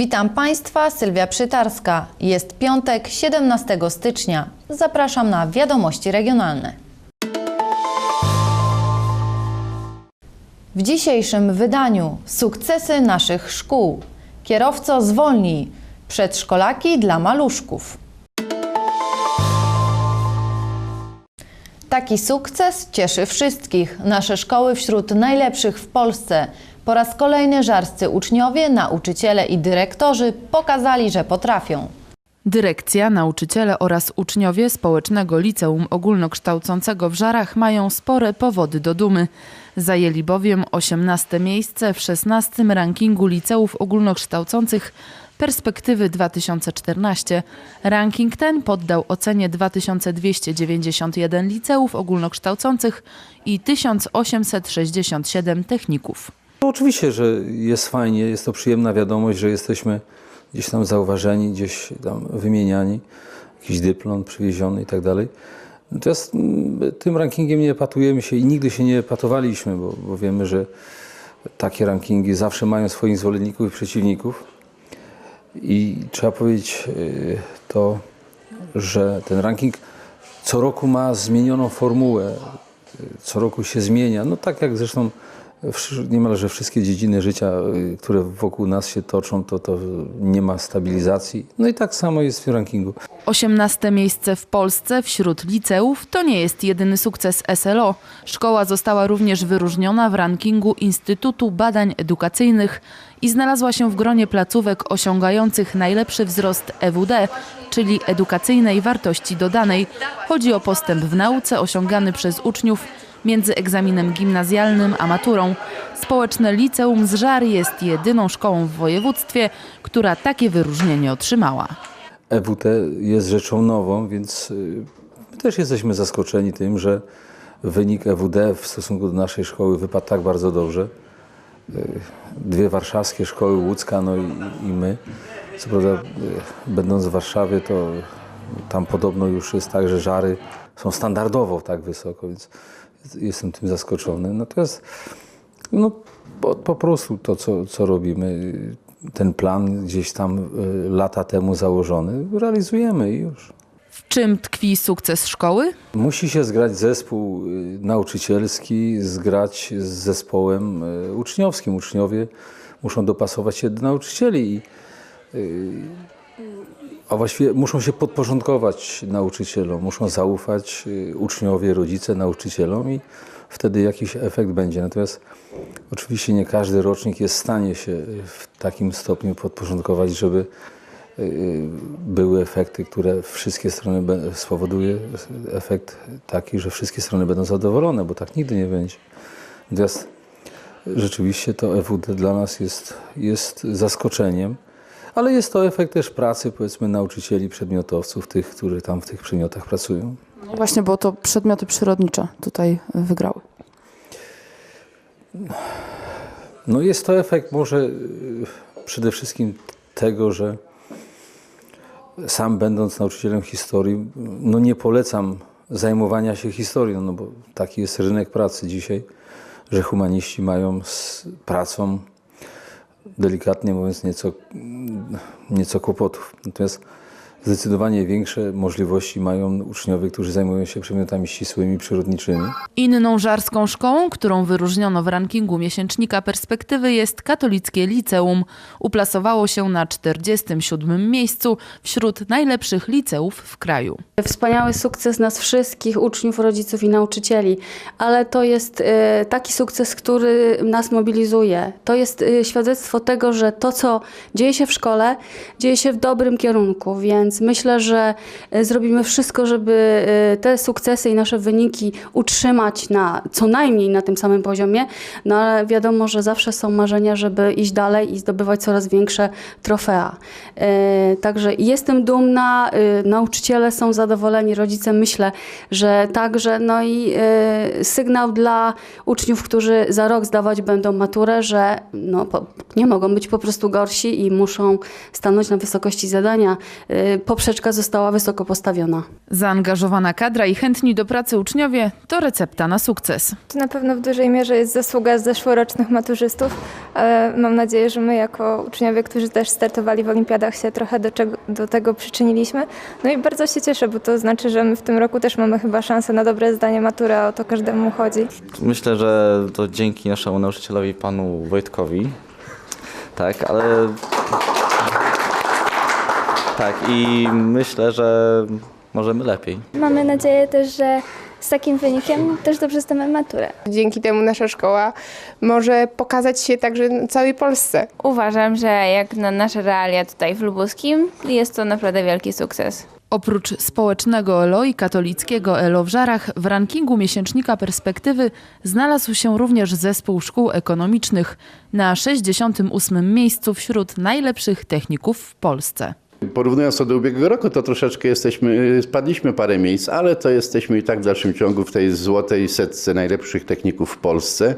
Witam Państwa, Sylwia Przytarska. Jest piątek, 17 stycznia. Zapraszam na wiadomości regionalne. W dzisiejszym wydaniu sukcesy naszych szkół. Kierowco zwolnij. Przedszkolaki dla maluszków. Taki sukces cieszy wszystkich. Nasze szkoły wśród najlepszych w Polsce. Po raz kolejny żarscy uczniowie, nauczyciele i dyrektorzy pokazali, że potrafią. Dyrekcja, nauczyciele oraz uczniowie Społecznego Liceum Ogólnokształcącego w Żarach mają spore powody do dumy. Zajęli bowiem 18 miejsce w 16 rankingu liceów ogólnokształcących Perspektywy 2014. Ranking ten poddał ocenie 2291 liceów ogólnokształcących i 1867 techników. No oczywiście, że jest fajnie, jest to przyjemna wiadomość, że jesteśmy gdzieś tam zauważeni, gdzieś tam wymieniani, jakiś dyplom przywieziony i tak dalej. Natomiast mm, tym rankingiem nie epatujemy się i nigdy się nie epatowaliśmy, bo, bo wiemy, że takie rankingi zawsze mają swoich zwolenników i przeciwników. I trzeba powiedzieć y, to, że ten ranking co roku ma zmienioną formułę, y, co roku się zmienia. No tak jak zresztą niemalże wszystkie dziedziny życia, y, które wokół nas się toczą, to, to nie ma stabilizacji. No i tak samo jest w rankingu. 18 miejsce w Polsce wśród liceów to nie jest jedyny sukces SLO. Szkoła została również wyróżniona w rankingu Instytutu Badań Edukacyjnych i znalazła się w gronie placówek osiągających najlepszy wzrost EWD, czyli edukacyjnej wartości dodanej. Chodzi o postęp w nauce osiągany przez uczniów między egzaminem gimnazjalnym a maturą. Społeczne Liceum z Żar jest jedyną szkołą w województwie, która takie wyróżnienie otrzymała. EWT jest rzeczą nową, więc y, my też jesteśmy zaskoczeni tym, że wynik EWD w stosunku do naszej szkoły wypadł tak bardzo dobrze. Y, Dwie warszawskie szkoły, łódzka no i, i my. Co prawda, y, będąc w Warszawie, to tam podobno już jest tak, że żary są standardowo tak wysoko, więc jestem tym zaskoczony. Natomiast no, po, po prostu to, co, co robimy, ten plan gdzieś tam y, lata temu założony, realizujemy i już. W czym tkwi sukces szkoły? Musi się zgrać zespół y, nauczycielski, zgrać z zespołem y, uczniowskim. Uczniowie muszą dopasować się do nauczycieli, i, a właściwie muszą się podporządkować nauczycielom, muszą zaufać y, uczniowie, rodzice nauczycielom i wtedy jakiś efekt będzie. Natomiast oczywiście nie każdy rocznik jest w stanie się w takim stopniu podporządkować, żeby y, były efekty, które wszystkie strony spowoduje efekt taki, że wszystkie strony będą zadowolone, bo tak nigdy nie będzie. Natomiast rzeczywiście to EWD dla nas jest, jest zaskoczeniem, ale jest to efekt też pracy powiedzmy nauczycieli, przedmiotowców, tych, którzy tam w tych przedmiotach pracują. No Właśnie, bo to przedmioty przyrodnicze tutaj wygrały. No jest to efekt może y, przede wszystkim tego, że sam będąc nauczycielem historii, no nie polecam zajmowania się historią, no bo taki jest rynek pracy dzisiaj, że humaniści mają z pracą, delikatnie mówiąc, nieco, nieco kłopotów. Natomiast zdecydowanie większe możliwości mają uczniowie, którzy zajmują się przedmiotami ścisłymi, przyrodniczymi. Inną żarską szkołą, którą wyróżniono w rankingu miesięcznika Perspektywy jest katolickie liceum. Uplasowało się na 47 miejscu wśród najlepszych liceów w kraju. Wspaniały sukces nas wszystkich, uczniów, rodziców i nauczycieli, ale to jest e, taki sukces, który nas mobilizuje. To jest e, świadectwo tego, że to, co dzieje się w szkole, dzieje się w dobrym kierunku, więc myślę, że e, zrobimy wszystko, żeby e, te sukcesy i nasze wyniki utrzymać na co najmniej na tym samym poziomie, no ale wiadomo, że zawsze są marzenia, żeby iść dalej i zdobywać coraz większe trofea. E, Także jestem dumna, nauczyciele są zadowoleni, rodzice myślę, że także, no i sygnał dla uczniów, którzy za rok zdawać będą maturę, że no, nie mogą być po prostu gorsi i muszą stanąć na wysokości zadania. Poprzeczka została wysoko postawiona. Zaangażowana kadra i chętni do pracy uczniowie to recepta na sukces. To na pewno w dużej mierze jest zasługa zeszłorocznych maturzystów, ale mam nadzieję, że my jako uczniowie, którzy też startowali w olimpiadach się trochę do, czego, do tego przyczyniliśmy. No i bardzo się cieszę, bo to znaczy, że my w tym roku też mamy chyba szansę na dobre zdanie matury, a o to każdemu chodzi. Myślę, że to dzięki naszemu nauczycielowi, panu Wojtkowi. Tak, ale. Tak, i myślę, że możemy lepiej. Mamy nadzieję też, że z takim wynikiem też dobrze zdamy maturę. Dzięki temu nasza szkoła może pokazać się także na całej Polsce. Uważam, że jak na nasze realia tutaj w Lubuskim jest to naprawdę wielki sukces. Oprócz społecznego ELO i katolickiego ELO w Żarach, w rankingu miesięcznika Perspektywy znalazł się również zespół szkół ekonomicznych na 68. miejscu wśród najlepszych techników w Polsce. Porównując to do ubiegłego roku, to troszeczkę jesteśmy, spadliśmy parę miejsc, ale to jesteśmy i tak w dalszym ciągu w tej złotej setce najlepszych techników w Polsce.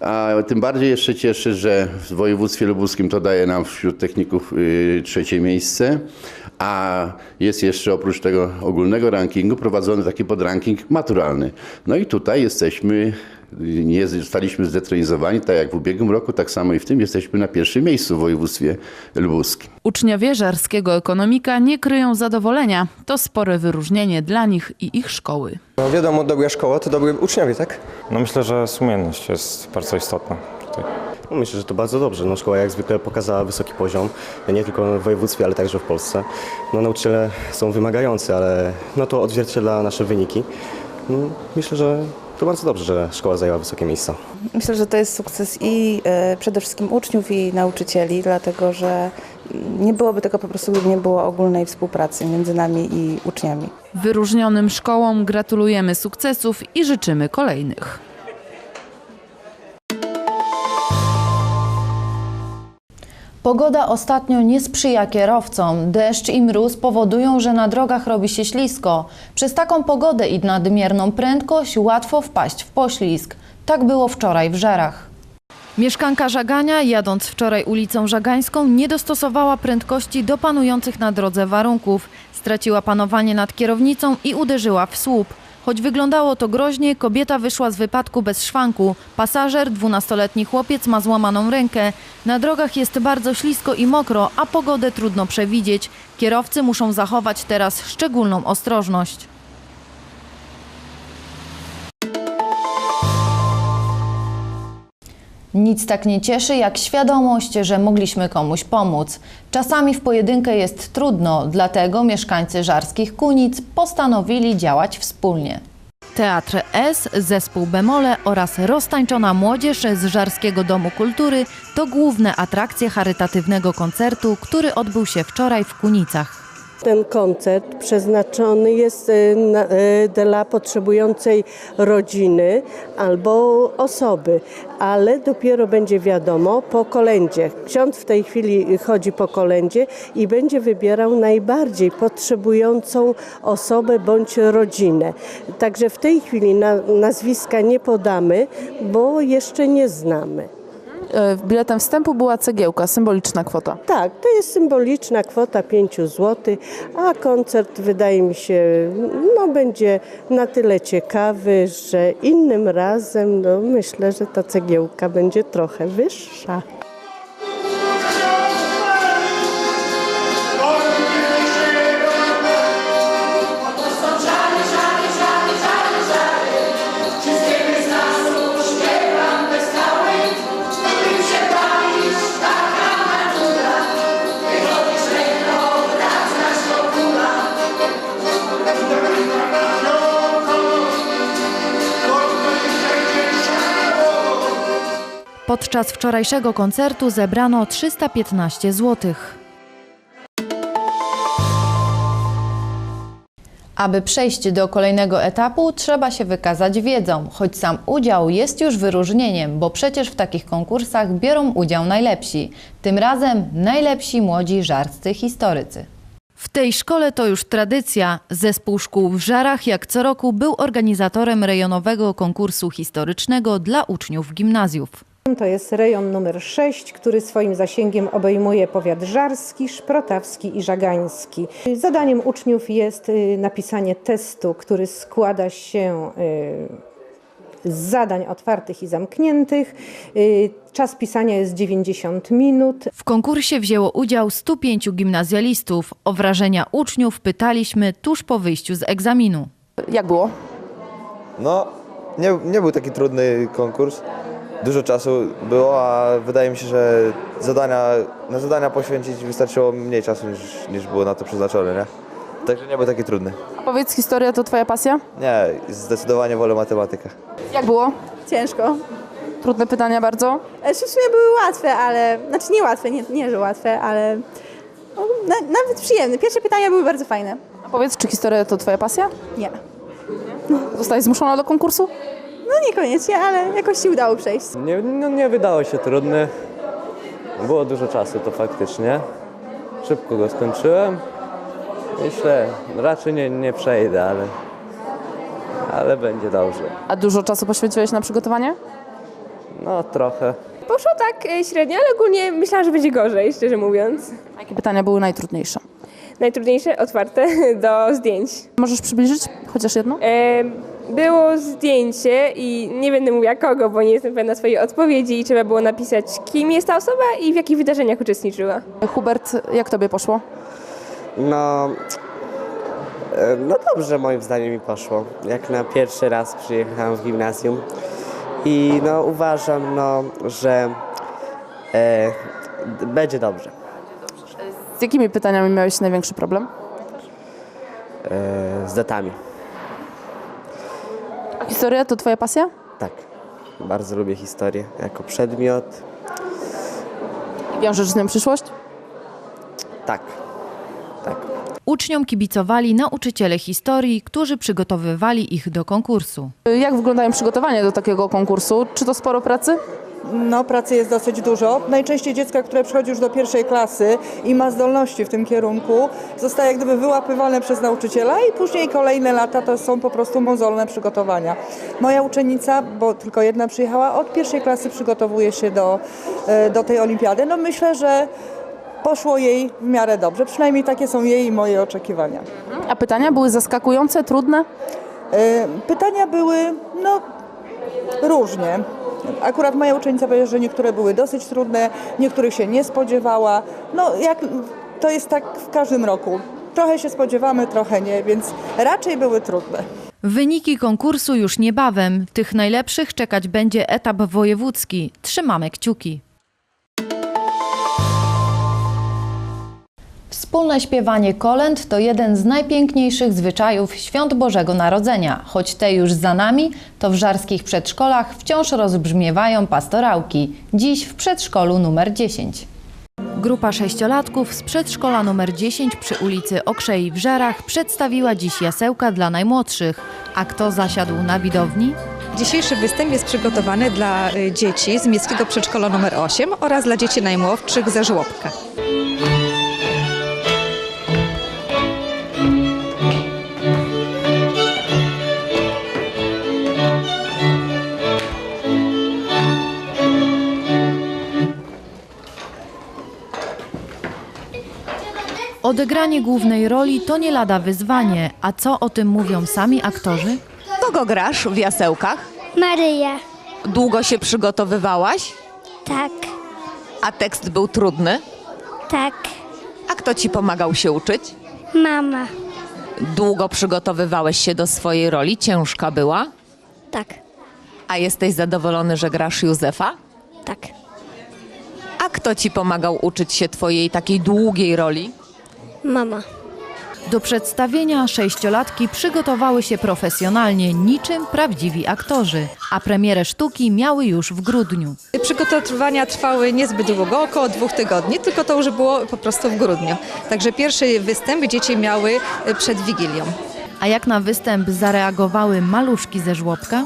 A tym bardziej jeszcze cieszy, że w województwie lubuskim to daje nam wśród techników y, trzecie miejsce, a jest jeszcze oprócz tego ogólnego rankingu prowadzony taki podranking maturalny. No i tutaj jesteśmy, y, nie zostaliśmy zdetronizowani, tak jak w ubiegłym roku, tak samo i w tym jesteśmy na pierwszym miejscu w województwie lubuskim. Uczniowie żarskiego ekonomika nie kryją zadowolenia. To spore wyróżnienie dla nich i ich szkoły. No wiadomo, dobra szkoła to dobry uczniowie, tak? No myślę, że sumienność jest bardzo istotna tutaj. No myślę, że to bardzo dobrze. No, szkoła jak zwykle pokazała wysoki poziom, nie tylko w województwie, ale także w Polsce. No, nauczyciele są wymagający, ale no, to odzwierciedla nasze wyniki. No, myślę, że to bardzo dobrze, że szkoła zajęła wysokie miejsca. Myślę, że to jest sukces i e, przede wszystkim uczniów i nauczycieli, dlatego że nie byłoby tego po prostu, gdyby nie było ogólnej współpracy między nami i uczniami. Wyróżnionym szkołom gratulujemy sukcesów i życzymy kolejnych. Pogoda ostatnio nie sprzyja kierowcom. Deszcz i mróz powodują, że na drogach robi się ślisko. Przez taką pogodę i nadmierną prędkość łatwo wpaść w poślizg. Tak było wczoraj w Żerach. Mieszkanka Żagania, jadąc wczoraj ulicą Żagańską, nie dostosowała prędkości do panujących na drodze warunków. Straciła panowanie nad kierownicą i uderzyła w słup. Choć wyglądało to groźnie, kobieta wyszła z wypadku bez szwanku. Pasażer, 12-letni chłopiec, ma złamaną rękę. Na drogach jest bardzo ślisko i mokro, a pogodę trudno przewidzieć. Kierowcy muszą zachować teraz szczególną ostrożność. Nic tak nie cieszy jak świadomość, że mogliśmy komuś pomóc. Czasami w pojedynkę jest trudno, dlatego mieszkańcy żarskich Kunic postanowili działać wspólnie. Teatr S, zespół Bemole oraz roztańczona młodzież z Żarskiego Domu Kultury to główne atrakcje charytatywnego koncertu, który odbył się wczoraj w Kunicach. Ten koncert przeznaczony jest na, e, dla potrzebującej rodziny albo osoby, ale dopiero będzie wiadomo po kolędzie. Ksiądz w tej chwili chodzi po kolędzie i będzie wybierał najbardziej potrzebującą osobę bądź rodzinę. Także w tej chwili na, nazwiska nie podamy, bo jeszcze nie znamy. E, Biletem wstępu była cegiełka, symboliczna kwota. Tak, to jest symboliczna kwota 5 zł, a koncert wydaje mi się, no będzie na tyle ciekawy, że innym razem no, myślę, że ta cegiełka będzie trochę wyższa. Podczas wczorajszego koncertu zebrano 315 zł. Aby przejść do kolejnego etapu, trzeba się wykazać wiedzą, choć sam udział jest już wyróżnieniem, bo przecież w takich konkursach biorą udział najlepsi. Tym razem najlepsi młodzi żarscy historycy. W tej szkole to już tradycja. Zespół szkół w Żarach jak co roku był organizatorem rejonowego konkursu historycznego dla uczniów gimnazjów. To jest rejon numer 6, który swoim zasięgiem obejmuje powiat żarski, szprotawski i żagański. Zadaniem uczniów jest y, napisanie testu, który składa się y, z zadań otwartych i zamkniętych. Y, Czas pisania jest 90 minut. W konkursie wzięło udział 105 gimnazjalistów. O wrażenia uczniów pytaliśmy tuż po wyjściu z egzaminu. Jak było? No, nie, nie był taki trudny konkurs. Dużo czasu było, a wydaje mi się, że zadania, na zadania poświęcić wystarczyło mniej czasu niż, niż było na to przeznaczone, nie? Także nie był taki trudny. A powiedz, historia to twoja pasja? Nie, zdecydowanie wolę matematykę. Jak było? Ciężko. Trudne pytania bardzo? E, W sumie były łatwe, ale. Znaczy nie łatwe, nie, nie że łatwe, ale. No, na, nawet przyjemne. Pierwsze pytania były bardzo fajne. A powiedz, czy historia to twoja pasja? Nie. Zostałeś zmuszona do konkursu? No niekoniecznie, ale jakoś się udało przejść. Nie, no nie wydało się trudne. Było dużo czasu to faktycznie. Szybko go skończyłem. Myślę, raczej nie, nie przejdę, ale, ale będzie dobrze. A dużo czasu poświęciłeś na przygotowanie? No trochę. Poszło tak e, średnio, ale ogólnie myślałam, że będzie gorzej, szczerze mówiąc. A jakie pytania były najtrudniejsze? Najtrudniejsze otwarte do zdjęć. Możesz przybliżyć chociaż jedno? E, Było zdjęcie i nie będę mówiła kogo, bo nie jestem pewna swojej odpowiedzi i trzeba było napisać, kim jest ta osoba i w jakich wydarzeniach uczestniczyła. Hubert, jak tobie poszło? No, e, no dobrze moim zdaniem mi poszło. Jak na pierwszy raz przyjechałem w gimnazjum i no uważam, no, że e, będzie dobrze. Z jakimi pytaniami miałeś największy problem? E, z datami. Historia to twoja pasja? Tak, bardzo lubię historię jako przedmiot. Wiążesz z nią przyszłość? Tak, tak. Uczniom kibicowali nauczyciele historii, którzy przygotowywali ich do konkursu. Jak wyglądają przygotowania do takiego konkursu? Czy to sporo pracy? No, pracy jest dosyć dużo. Najczęściej dziecko, które przychodzi już do pierwszej klasy i ma zdolności w tym kierunku, zostaje jak gdyby wyłapywane przez nauczyciela i później kolejne lata to są po prostu mozolne przygotowania. Moja uczennica, bo tylko jedna przyjechała, od pierwszej klasy przygotowuje się do, e, do tej olimpiady. No myślę, że poszło jej w miarę dobrze. Przynajmniej takie są jej i moje oczekiwania. A pytania były zaskakujące, trudne? E, Pytania były, no, różnie. Akurat moja uczennica powiedziała, że niektóre były dosyć trudne, niektórych się nie spodziewała. No, jak, to jest tak w każdym roku. Trochę się spodziewamy, trochę nie, więc raczej były trudne. Wyniki konkursu już niebawem. Tych najlepszych czekać będzie etap wojewódzki. Trzymamy kciuki. Wspólne śpiewanie kolęd to jeden z najpiękniejszych zwyczajów świąt Bożego Narodzenia. Choć te już za nami, to w żarskich przedszkolach wciąż rozbrzmiewają pastorałki. Dziś w przedszkolu numer 10. Grupa sześciolatków z przedszkola numer 10 przy ulicy Okrzei w Żarach przedstawiła dziś jasełka dla najmłodszych. A kto zasiadł na widowni? Dzisiejszy występ jest przygotowany dla y, dzieci z Miejskiego Przedszkola nr 8 oraz dla dzieci najmłodszych ze żłobka. Odegranie głównej roli to nie lada wyzwanie, a co o tym mówią sami aktorzy? Kogo grasz w jasełkach? Maryja. Długo się przygotowywałaś? Tak, A tekst był trudny? tak. A kto ci pomagał się uczyć? Mama. Długo przygotowywałeś się do swojej roli? Ciężka była? Tak, A jesteś zadowolony, że grasz Józefa? tak. A kto ci pomagał uczyć się twojej takiej długiej roli? Mama. Do przedstawienia sześciolatki przygotowały się profesjonalnie, niczym prawdziwi aktorzy, a premierę sztuki miały już w grudniu. Przygotowania trwały niezbyt długo, około dwóch tygodni, tylko to już było po prostu w grudniu. Także pierwszy występ dzieci miały przed Wigilią. A jak na występ zareagowały maluszki ze żłobka?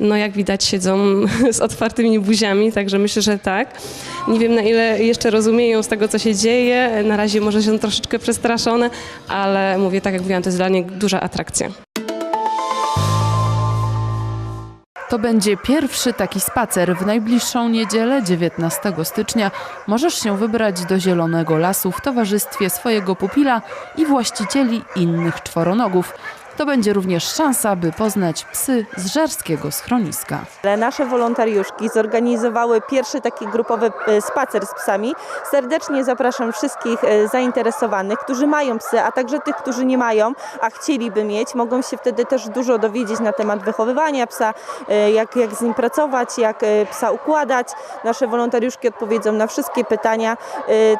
No jak widać siedzą z otwartymi buziami, także myślę, że tak. Nie wiem na ile jeszcze rozumieją z tego, co się dzieje. Na razie może są troszeczkę przestraszone, ale mówię, tak jak mówiłam, to jest dla nich duża atrakcja. To będzie pierwszy taki spacer. W najbliższą niedzielę, 19 stycznia, możesz się wybrać do Zielonego Lasu w towarzystwie swojego pupila i właścicieli innych czworonogów. To będzie również szansa, by poznać psy z żarskiego schroniska. Nasze wolontariuszki zorganizowały pierwszy taki grupowy e, spacer z psami. Serdecznie zapraszam wszystkich e, zainteresowanych, którzy mają psy, a także tych, którzy nie mają, a chcieliby mieć. Mogą się wtedy też dużo dowiedzieć na temat wychowywania psa, e, jak, jak z nim pracować, jak psa układać. Nasze wolontariuszki odpowiedzą na wszystkie pytania.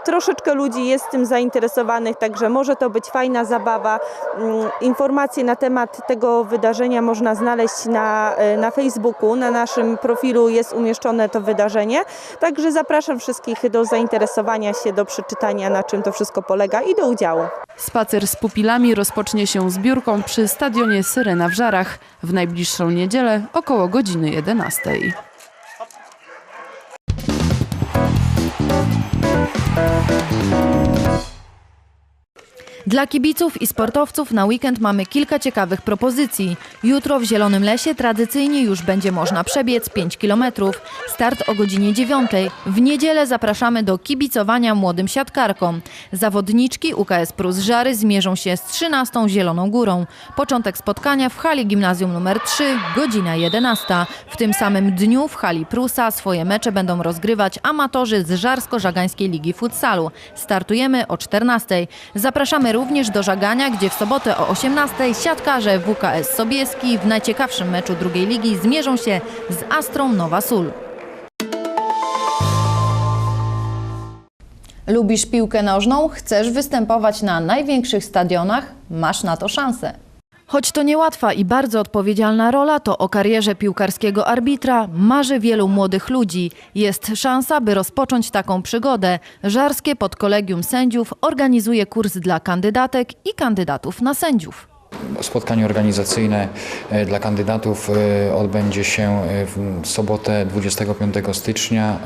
Troszeczkę ludzi jest tym zainteresowanych, także może to być fajna zabawa. Mm, Informacje na temat tego wydarzenia można znaleźć na, e, na Facebooku. Na naszym profilu jest umieszczone to wydarzenie. Także zapraszam wszystkich do zainteresowania się, do przeczytania, na czym to wszystko polega i do udziału. Spacer z pupilami rozpocznie się zbiórką przy stadionie Syrena w Żarach w najbliższą niedzielę około godziny 11. Dla kibiców i sportowców na weekend mamy kilka ciekawych propozycji. Jutro w Zielonym Lesie tradycyjnie już będzie można przebiec 5 km. Start o godzinie 9. W niedzielę zapraszamy do kibicowania młodym siatkarkom. Zawodniczki UKS Prus Żary zmierzą się z 13 Zieloną Górą. Początek spotkania w hali gimnazjum nr 3, godzina 11. W tym samym dniu w hali Prusa swoje mecze będą rozgrywać amatorzy z Żarsko-Żagańskiej Ligi Futsalu. Startujemy o 14. Zapraszamy również do Żagania, gdzie w sobotę o 18 siatkarze WKS Sobieski w najciekawszym meczu drugiej ligi zmierzą się z Astrą Nowa Sól. Lubisz piłkę nożną? Chcesz występować na największych stadionach? Masz na to szansę. Choć to niełatwa i bardzo odpowiedzialna rola, to o karierze piłkarskiego arbitra marzy wielu młodych ludzi. Jest szansa, by rozpocząć taką przygodę. Żarskie pod kolegium sędziów organizuje kurs dla kandydatek i kandydatów na sędziów. Spotkanie organizacyjne e, dla kandydatów e, odbędzie się e, w sobotę 25 stycznia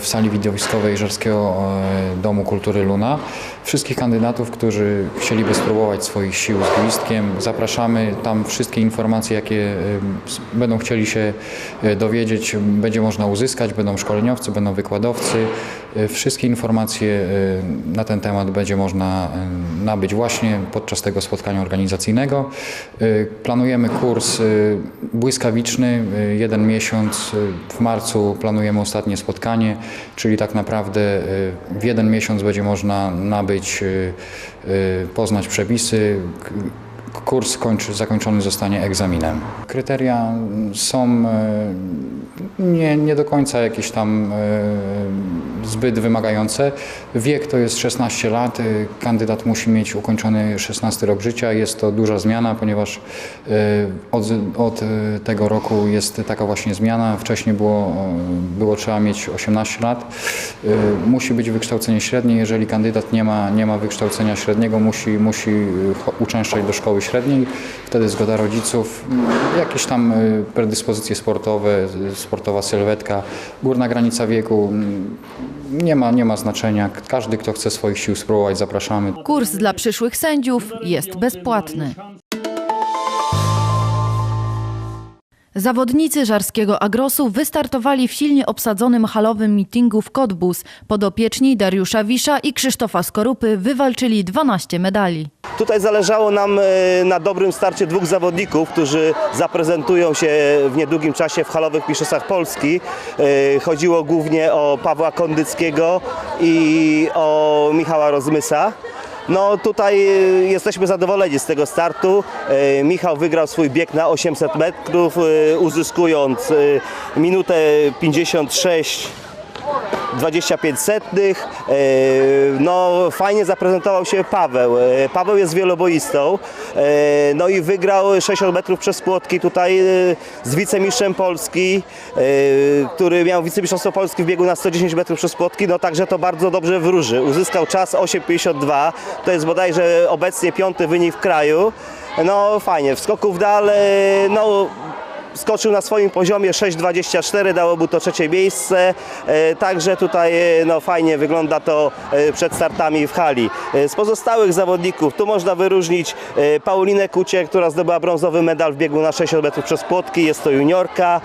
w sali widowiskowej Żarskiego Domu Kultury Luna. Wszystkich kandydatów, którzy chcieliby spróbować swoich sił z gwizdkiem, zapraszamy. Tam wszystkie informacje, jakie będą chcieli się e, dowiedzieć, będzie można uzyskać. Będą szkoleniowcy, będą wykładowcy. E, Wszystkie informacje e, na ten temat będzie można nabyć właśnie podczas tego spotkania organizacyjnego. Planujemy kurs błyskawiczny, jeden miesiąc. W marcu planujemy ostatnie spotkanie, czyli tak naprawdę w jeden miesiąc będzie można nabyć, e, e, poznać przepisy. Kurs kończy, zakończony zostanie egzaminem. Kryteria są e, nie, nie do końca jakieś tam e, zbyt wymagające. Wiek to jest 16 lat. E, Kandydat musi mieć ukończony 16 rok życia. Jest to duża zmiana, ponieważ od, od tego roku jest taka właśnie zmiana. Wcześniej było, było trzeba mieć 18 lat. Musi być wykształcenie średnie. Jeżeli kandydat nie ma, nie ma wykształcenia średniego, musi, musi uczęszczać do szkoły średniej. Wtedy zgoda rodziców, m, jakieś tam e, predyspozycje sportowe, e, sportowa sylwetka, górna granica wieku. m, Nie ma, nie ma znaczenia. Każdy, kto chce swoich sił spróbować, zapraszamy. Kurs dla przyszłych sędziów jest bezpłatny. Zawodnicy żarskiego Agrosu wystartowali w silnie obsadzonym halowym mitingu w Cottbus. Podopieczni Dariusza Wisza i Krzysztofa Skorupy wywalczyli 12 medali. Tutaj zależało nam e, na dobrym starcie dwóch zawodników, którzy zaprezentują się w niedługim czasie w halowych mistrzostwach Polski. E, Chodziło głównie o Pawła Kondyckiego i o Michała Rozmysa. No tutaj e, jesteśmy zadowoleni z tego startu. E, Michał wygrał swój bieg na 800 metrów, e, uzyskując minutę 56 25 setnych. E, No fajnie zaprezentował się Paweł. E, Paweł jest wieloboistą. E, No i wygrał 60 metrów przez płotki tutaj z wicemistrzem Polski, który miał wicemistrzostwo Polski w biegu na 110 metrów przez płotki. No także to bardzo dobrze wróży. Uzyskał czas 8,52. To jest bodajże obecnie piąty wynik w kraju. No fajnie. W skoku w dal, no skoczył na swoim poziomie 6,24, dało mu to trzecie miejsce. E, Także tutaj e, no, fajnie wygląda to e, przed startami w hali. Z pozostałych zawodników tu można wyróżnić Paulinę Kucie, która zdobyła brązowy medal w biegu na 60 metrów przez płotki. Jest to juniorka.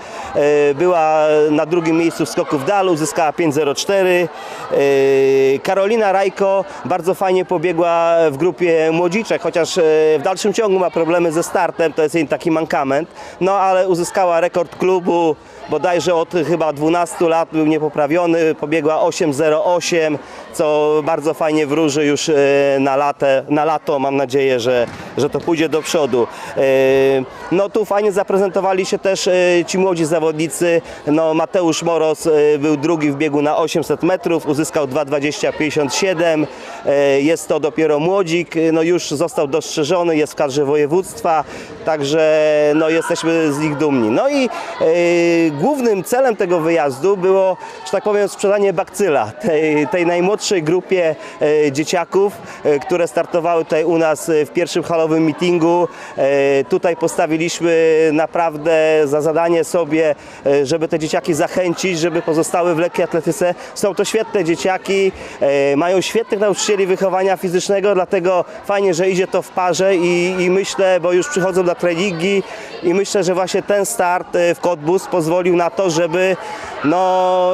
Była na drugim miejscu w skoku w dalu, zyskała 5,04. E, Karolina Rajko bardzo fajnie pobiegła w grupie młodziczek, chociaż w dalszym ciągu ma problemy ze startem, to jest jej taki mankament. No ale uzyskała rekord klubu bodajże od chyba 12 lat był niepoprawiony, pobiegła 8.08, co bardzo fajnie wróży już e, na, latę, na lato. Mam nadzieję, że, że to pójdzie do przodu. E, No tu fajnie zaprezentowali się też e, ci młodzi zawodnicy. No, Mateusz Moros był drugi w biegu na 800 metrów, uzyskał 2.20.57. E, Jest to dopiero młodzik, no już został dostrzeżony, jest w kadrze województwa, także no jesteśmy z nich dumni. No i głównym celem tego wyjazdu było, że tak powiem, sprzedanie bakcyla tej, tej najmłodszej grupie e, dzieciaków, e, które startowały tutaj u nas e, w pierwszym halowym meetingu. Tutaj postawiliśmy naprawdę za zadanie sobie, żeby te dzieciaki zachęcić, żeby pozostały w lekkiej atletyce. Są to świetne dzieciaki, mają świetnych nauczycieli wychowania fizycznego, dlatego fajnie, że idzie to w parze i, i myślę, bo już przychodzą na treningi i myślę, że właśnie ten start w Cottbus pozwolił na to, żeby, no,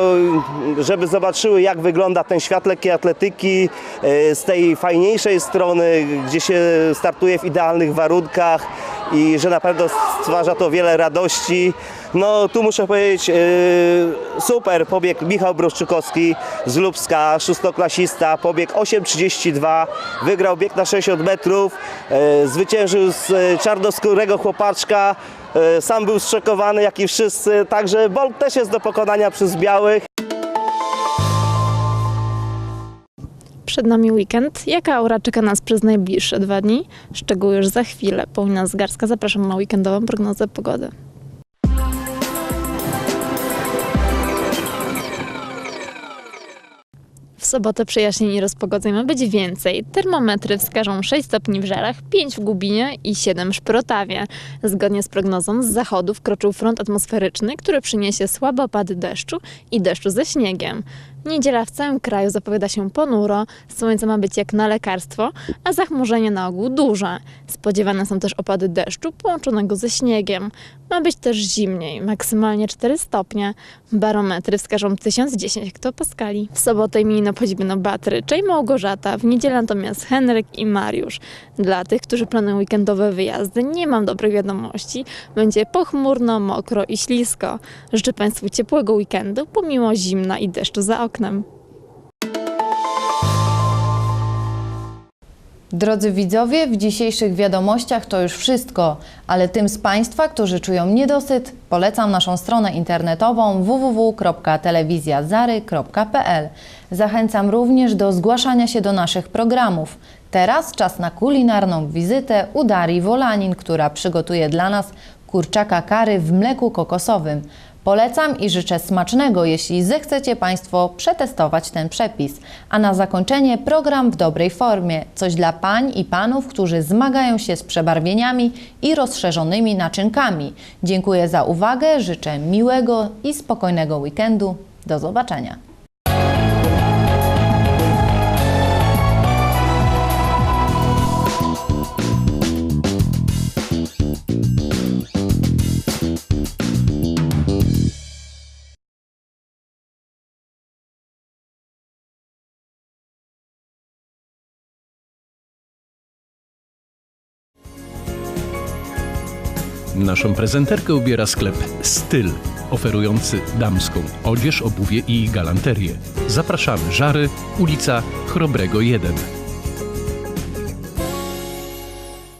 żeby zobaczyły jak wygląda ten świat lekkiej atletyki e, z tej fajniejszej strony, gdzie się startuje w idealnych warunkach i że naprawdę stwarza to wiele radości. No tu muszę powiedzieć, e, super pobieg Michał Broszczykowski z Lubska, szóstoklasista, pobieg 8.32, wygrał bieg na 60 metrów, e, zwyciężył z czarnoskórego chłopaczka, sam był zszokowany jak i wszyscy, także Bolt też jest do pokonania przez białych. Przed nami weekend. Jaka aura czeka nas przez najbliższe dwa dni? Szczegóły już za chwilę. Paulina Zgarska, zapraszam na weekendową prognozę pogody. W sobotę przejaśnień i rozpogodzeń ma być więcej. Termometry wskażą 6 stopni w Żarach, 5 w Gubinie i 7 w Szprotawie. Zgodnie z prognozą z zachodu wkroczył front atmosferyczny, który przyniesie słabe opady deszczu i deszczu ze śniegiem. Niedziela w całym kraju zapowiada się ponuro, słońce ma być jak na lekarstwo, a zachmurzenie na ogół duże. Spodziewane są też opady deszczu połączonego ze śniegiem. Ma być też zimniej, maksymalnie 4 stopnie. Barometry wskażą 1010 hektopaskali. W sobotę imieniny obchodzi będą Beatrycze i Małgorzata, w niedzielę natomiast Henryk i Mariusz. Dla tych, którzy planują weekendowe wyjazdy, nie mam dobrych wiadomości. Będzie pochmurno, mokro i ślisko. Życzę Państwu ciepłego weekendu, pomimo zimna i deszczu za oknem. Drodzy widzowie, w dzisiejszych wiadomościach to już wszystko, ale tym z Państwa, którzy czują niedosyt, polecam naszą stronę internetową www.telewizjazary.pl. Zachęcam również do zgłaszania się do naszych programów. Teraz czas na kulinarną wizytę u Darii Wolanin, która przygotuje dla nas kurczaka kary w mleku kokosowym. Polecam i życzę smacznego, jeśli zechcecie Państwo przetestować ten przepis. A na zakończenie program w dobrej formie. Coś dla pań i panów, którzy zmagają się z przebarwieniami i rozszerzonymi naczynkami. Dziękuję za uwagę, życzę miłego i spokojnego weekendu. Do zobaczenia. Naszą prezenterkę ubiera sklep Styl, oferujący damską odzież, obuwie i galanterię. Zapraszamy, Żary, ulica Chrobrego 1.